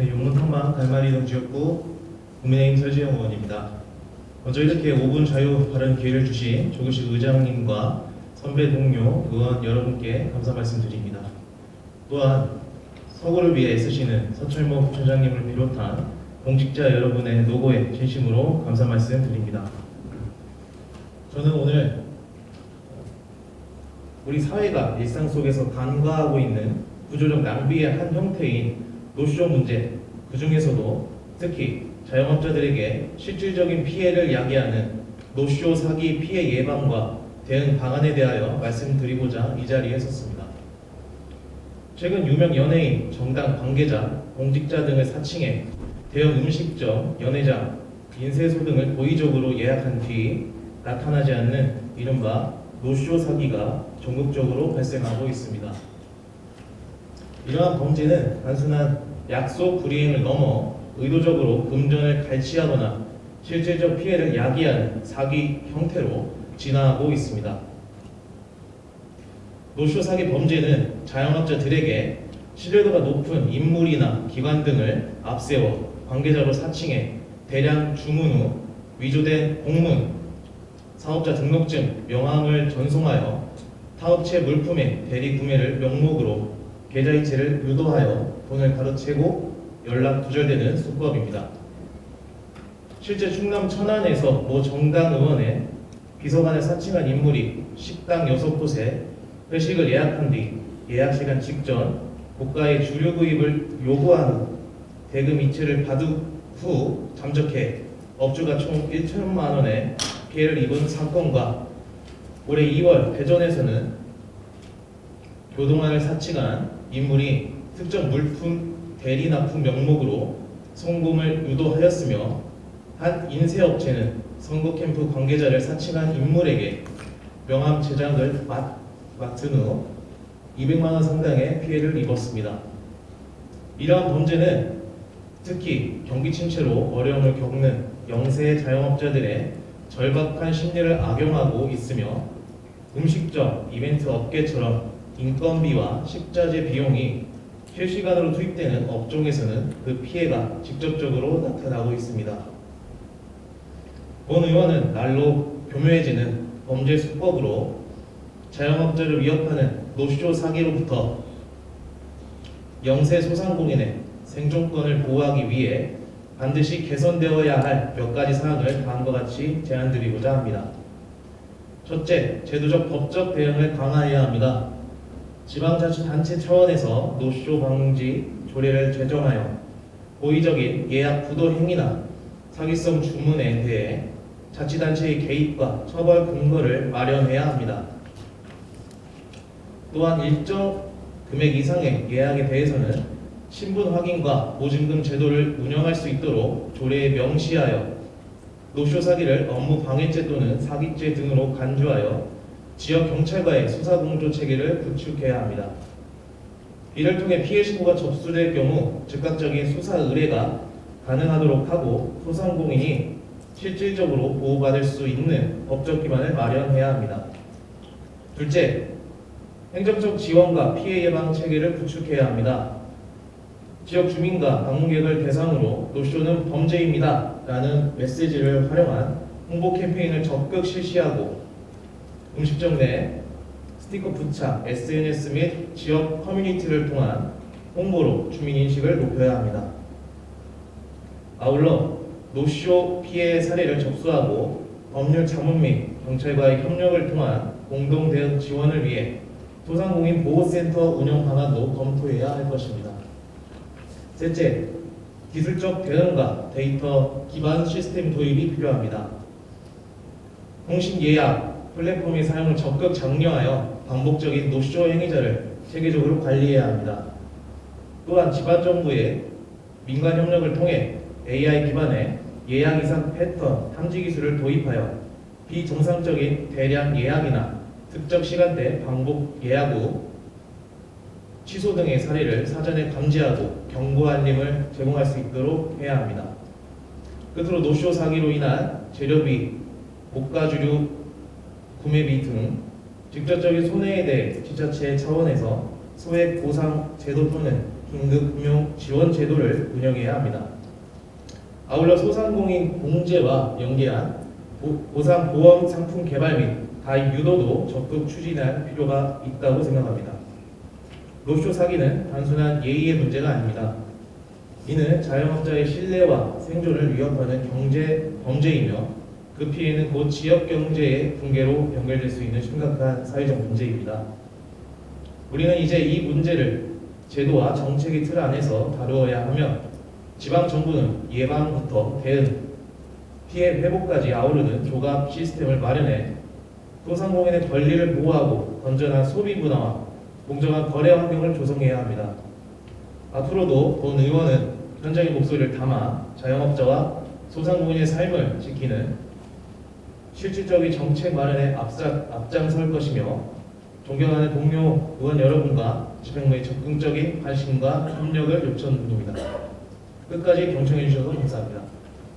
네, 용문탕방 갈마리 동 지역구 국민의힘 설지영 의원입니다. 먼저 이렇게 5분 자유 발언 기회를 주신 조규식 의장님과 선배 동료 의원 여러분께 감사 말씀드립니다. 또한 서구를 위해 애쓰시는 서철모 부총장님을 비롯한 공직자 여러분의 노고에 진심으로 감사 말씀드립니다. 저는 오늘 우리 사회가 일상 속에서 간과하고 있는 구조적 낭비의 한 형태인 노쇼 문제, 그 중에서도 특히 자영업자들에게 실질적인 피해를 야기하는 노쇼 사기 피해 예방과 대응 방안에 대하여 말씀드리고자 이 자리에 섰습니다. 최근 유명 연예인, 정당 관계자, 공직자 등을 사칭해 대형 음식점, 연회장, 인쇄소 등을 고의적으로 예약한 뒤 나타나지 않는 이른바 노쇼 사기가 전국적으로 발생하고 있습니다. 이러한 범죄는 단순한 약속 불이행을 넘어 의도적으로 금전을 갈취하거나 실질적 피해를 야기하는 사기 형태로 진화하고 있습니다. 노쇼 사기 범죄는 자영업자들에게 신뢰도가 높은 인물이나 기관 등을 앞세워 관계자로 사칭해 대량 주문 후 위조된 공문, 사업자 등록증, 명함을 전송하여 타업체 물품의 대리 구매를 명목으로 계좌이체를 유도하여 돈을 가로채고 연락 두절되는 수법입니다. 실제 충남 천안에서 모 정당 의원의 비서관을 사칭한 인물이 식당 6곳에 회식을 예약한 뒤 예약 시간 직전 고가의 주류 구입을 요구한 후 대금 이체를 받은 후 잠적해 업주가 총 1천만 원의 피해를 입은 사건과 올해 2월 대전에서는 교동안을 사칭한 인물이 특정 물품 대리 납품 명목으로 송금을 유도하였으며 한 인쇄업체는 선거 캠프 관계자를 사칭한 인물에게 명함 제작을 맡, 맡은 후 200만 원 상당의 피해를 입었습니다. 이러한 범죄는 특히 경기 침체로 어려움을 겪는 영세 자영업자들의 절박한 심리를 악용하고 있으며 음식점, 이벤트 업계처럼 인건비와 식자재 비용이 실시간으로 투입되는 업종에서는 그 피해가 직접적으로 나타나고 있습니다. 본 의원은 날로 교묘해지는 범죄 수법으로 자영업자를 위협하는 노쇼 사기로부터 영세 소상공인의 생존권을 보호하기 위해 반드시 개선되어야 할 몇 가지 사항을 다음과 같이 제안드리고자 합니다. 첫째, 제도적 법적 대응을 강화해야 합니다. 지방자치단체 차원에서 노쇼 방지 조례를 제정하여 고의적인 예약 부도 행위나 사기성 주문에 대해 자치단체의 개입과 처벌 근거를 마련해야 합니다. 또한 일정 금액 이상의 예약에 대해서는 신분 확인과 보증금 제도를 운영할 수 있도록 조례에 명시하여 노쇼 사기를 업무 방해죄 또는 사기죄 등으로 간주하여 지역 경찰과의 수사 공조 체계를 구축해야 합니다. 이를 통해 피해 신고가 접수될 경우 즉각적인 수사 의뢰가 가능하도록 하고 소상공인이 실질적으로 보호받을 수 있는 법적 기반을 마련해야 합니다. 둘째, 행정적 지원과 피해 예방 체계를 구축해야 합니다. 지역 주민과 방문객을 대상으로 노쇼는 범죄입니다. 라는 메시지를 활용한 홍보 캠페인을 적극 실시하고 음식점 내 스티커 부착, SNS 및 지역 커뮤니티를 통한 홍보로 주민 인식을 높여야 합니다. 아울러 노쇼 피해 사례를 접수하고 법률 자문 및 경찰과의 협력을 통한 공동 대응 지원을 위해 소상공인 보호센터 운영 방안도 검토해야 할 것입니다. 셋째, 기술적 대응과 데이터 기반 시스템 도입이 필요합니다. 통신 예약 플랫폼의 사용을 적극 장려하여 반복적인 노쇼 행위자를 체계적으로 관리해야 합니다. 또한 지방 정부의 민간 협력을 통해 AI 기반의 예약 이상 패턴 탐지 기술을 도입하여 비정상적인 대량 예약이나 특정 시간대 반복 예약 후 취소 등의 사례를 사전에 감지하고 경고 알림을 제공할 수 있도록 해야 합니다. 끝으로 노쇼 사기로 인한 재료비, 고가 주류 구매비 등 직접적인 손해에 대해 지자체 차원에서 소액 보상 제도 또는 긴급 금융 지원 제도를 운영해야 합니다. 아울러 소상공인 공제와 연계한 보- 보상 보험 상품 개발 및 가입 유도도 적극 추진할 필요가 있다고 생각합니다. 로쇼 사기는 단순한 예의의 문제가 아닙니다. 이는 자영업자의 신뢰와 생존을 위협하는 경제 범죄이며 그 피해는 곧 지역 경제의 붕괴로 연결될 수 있는 심각한 사회적 문제입니다. 우리는 이제 이 문제를 제도와 정책의 틀 안에서 다루어야 하며 지방 정부는 예방부터 대응, 피해 회복까지 아우르는 조갑 시스템을 마련해 소상공인의 권리를 보호하고 건전한 소비 문화와 공정한 거래 환경을 조성해야 합니다. 앞으로도 본 의원은 현장의 목소리를 담아 자영업자와 소상공인의 삶을 지키는 실질적인 정책 마련에 앞장, 앞장설 것이며 존경하는 동료 의원 여러분과 집행부의 적극적인 관심과 협력을 요청드립니다. 끝까지 경청해 주셔서 감사합니다.